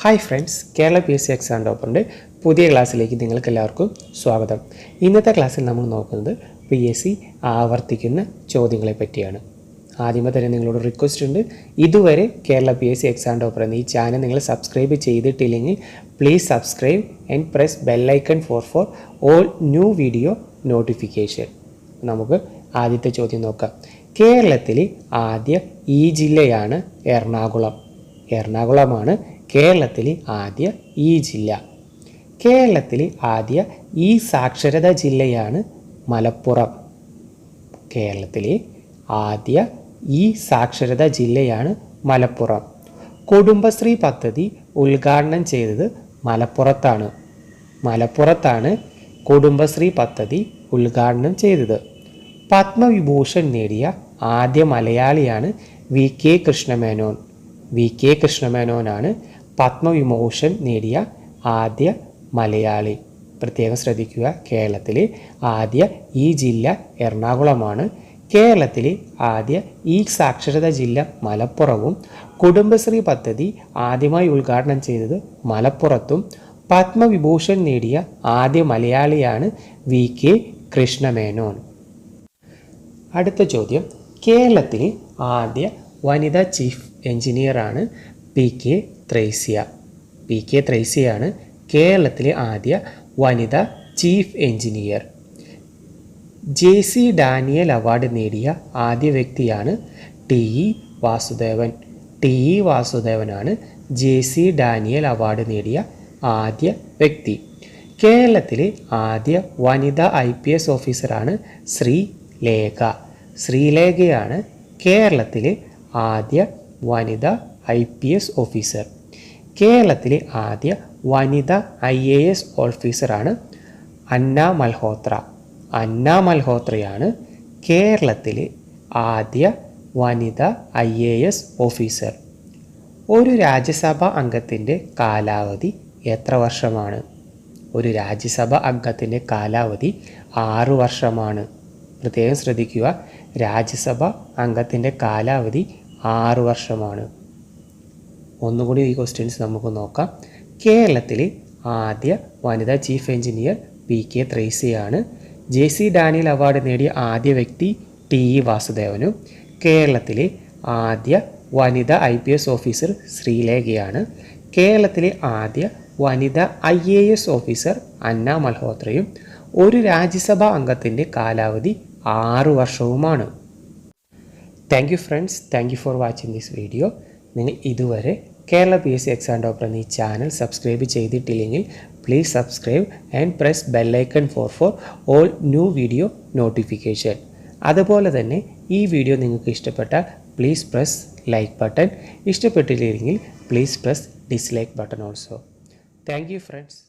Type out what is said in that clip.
Hi friends Kerala P S C exam ടോപ്പറിന്റെ പുതിയ ക്ലാസ്സിലേക്ക് നിങ്ങൾക്ക് എല്ലാവർക്കും സ്വാഗതം. ഇന്നത്തെ ക്ലാസ്സിൽ നമ്മൾ നോക്കുന്നത് പി എസ് സി ആവർത്തിക്കുന്ന ചോദ്യങ്ങളെ പറ്റിയാണ്. ആദ്യമേ തന്നെ നിങ്ങളോട് റിക്വസ്റ്റ് ഉണ്ട്. ഇതുവരെ Kerala P S C exam topper എന്ന ഈ ചാനൽ നിങ്ങൾ സബ്സ്ക്രൈബ് ചെയ്തിട്ടില്ലെങ്കിൽ please subscribe and press bell icon for for all new video notification നമുക്ക് ആദ്യത്തെ ചോദ്യം നോക്കാം. കേരളത്തിലെ ആദ്യ ഈ ജില്ലയാണ് എറണാകുളം. എറണാകുളമാണ് കേരളത്തിലെ ആദ്യ ഈ ജില്ല. കേരളത്തിലെ ആദ്യ ഈ സാക്ഷരത ജില്ലയാണ് മലപ്പുറം. കേരളത്തിലെ ആദ്യ ഈ സാക്ഷരത ജില്ലയാണ് മലപ്പുറം. കുടുംബശ്രീ പദ്ധതി ഉദ്ഘാടനം ചെയ്തത് മലപ്പുറത്താണ്. മലപ്പുറത്താണ് കുടുംബശ്രീ പദ്ധതി ഉദ്ഘാടനം ചെയ്തത്. പത്മവിഭൂഷൺ നേടിയ ആദ്യ മലയാളിയാണ് V K Krishna Menon. V K കൃഷ്ണമേനോനാണ് Padma Vibhushan നേടിയ ആദ്യ മലയാളി. പ്രത്യേകം ശ്രദ്ധിക്കുക കേരളത്തിലെ ആദ്യ ഈ ജില്ല എറണാകുളമാണ്. കേരളത്തിലെ ആദ്യ ഈ സാക്ഷരത ജില്ല മലപ്പുറവും. കുടുംബശ്രീ പദ്ധതി ആദ്യമായി ഉദ്ഘാടനം ചെയ്തത് മലപ്പുറത്തും. പത്മവിഭൂഷൺ നേടിയ ആദ്യ മലയാളിയാണ് വി. കെ. കൃഷ്ണമേനോൻ. അടുത്ത ചോദ്യം. കേരളത്തിലെ ആദ്യ വനിതാ ചീഫ് എഞ്ചിനീയറാണ് P. K. Thresya. P K ത്രേസ്യയാണ് കേരളത്തിലെ ആദ്യ വനിതാ chief engineer J C Daniel award നേടിയ ആദ്യ വ്യക്തിയാണ് T E Vasudevan. T E വാസുദേവനാണ് J C Daniel award നേടിയ ആദ്യ വ്യക്തി. കേരളത്തിലെ ആദ്യ വനിതാ ഐ പി എസ് ഓഫീസറാണ് ശ്രീ ലേഖ. ശ്രീലേഖയാണ് കേരളത്തിലെ ആദ്യ വനിതാ ഐ പി എസ് ഓഫീസർ. കേരളത്തിലെ ആദ്യ വനിത ഐ എ എസ് ഓഫീസറാണ് അന്ന മൽഹോത്ര. അന്ന മൽഹോത്രയാണ് കേരളത്തിലെ ആദ്യ വനിത ഐ എ എസ് ഓഫീസർ. ഒരു രാജ്യസഭ അംഗത്തിന്റെ കാലാവധി എത്ര വർഷമാണ്? ഒരു രാജ്യസഭ അംഗത്തിന്റെ കാലാവധി ആറു വർഷമാണ്. പ്രത്യേകം ശ്രദ്ധിക്കുക രാജ്യസഭ അംഗത്തിന്റെ കാലാവധി ആറു വർഷമാണ്. ഒന്നുകൂടി ഈ ക്വസ്റ്റ്യൻസ് നമുക്ക് നോക്കാം. കേരളത്തിലെ ആദ്യ വനിതാ ചീഫ് എഞ്ചിനീയർ പി കെ ത്രേസിയാണ് ജെ സി ഡാനിയൽ അവാർഡ് നേടിയ ആദ്യ വ്യക്തി ടി ഇ വാസുദേവനും. കേരളത്തിലെ ആദ്യ വനിതാ ഐ പി എസ് ഓഫീസർ ശ്രീലേഖയാണ്. കേരളത്തിലെ ആദ്യ വനിതാ I A S officer Anna മൽഹോത്രയും. ഒരു രാജ്യസഭാ അംഗത്തിന്റെ കാലാവധി ആറു വർഷവുമാണ്. Thank you friends thank you for watching this video നിങ്ങൾ ഇതുവരെ Kerala P S C exam doctor എന്നീ ചാനൽ സബ്സ്ക്രൈബ് ചെയ്തിട്ടില്ലെങ്കിൽ please subscribe and press bell icon for for all new video notification അതുപോലെ തന്നെ ഈ വീഡിയോ നിങ്ങൾക്ക് ഇഷ്ടപ്പെട്ടാൽ പ്ലീസ് പ്രസ് ലൈക്ക് ബട്ടൺ ഇഷ്ടപ്പെട്ടില്ലെങ്കിൽ please press dislike button also thank you friends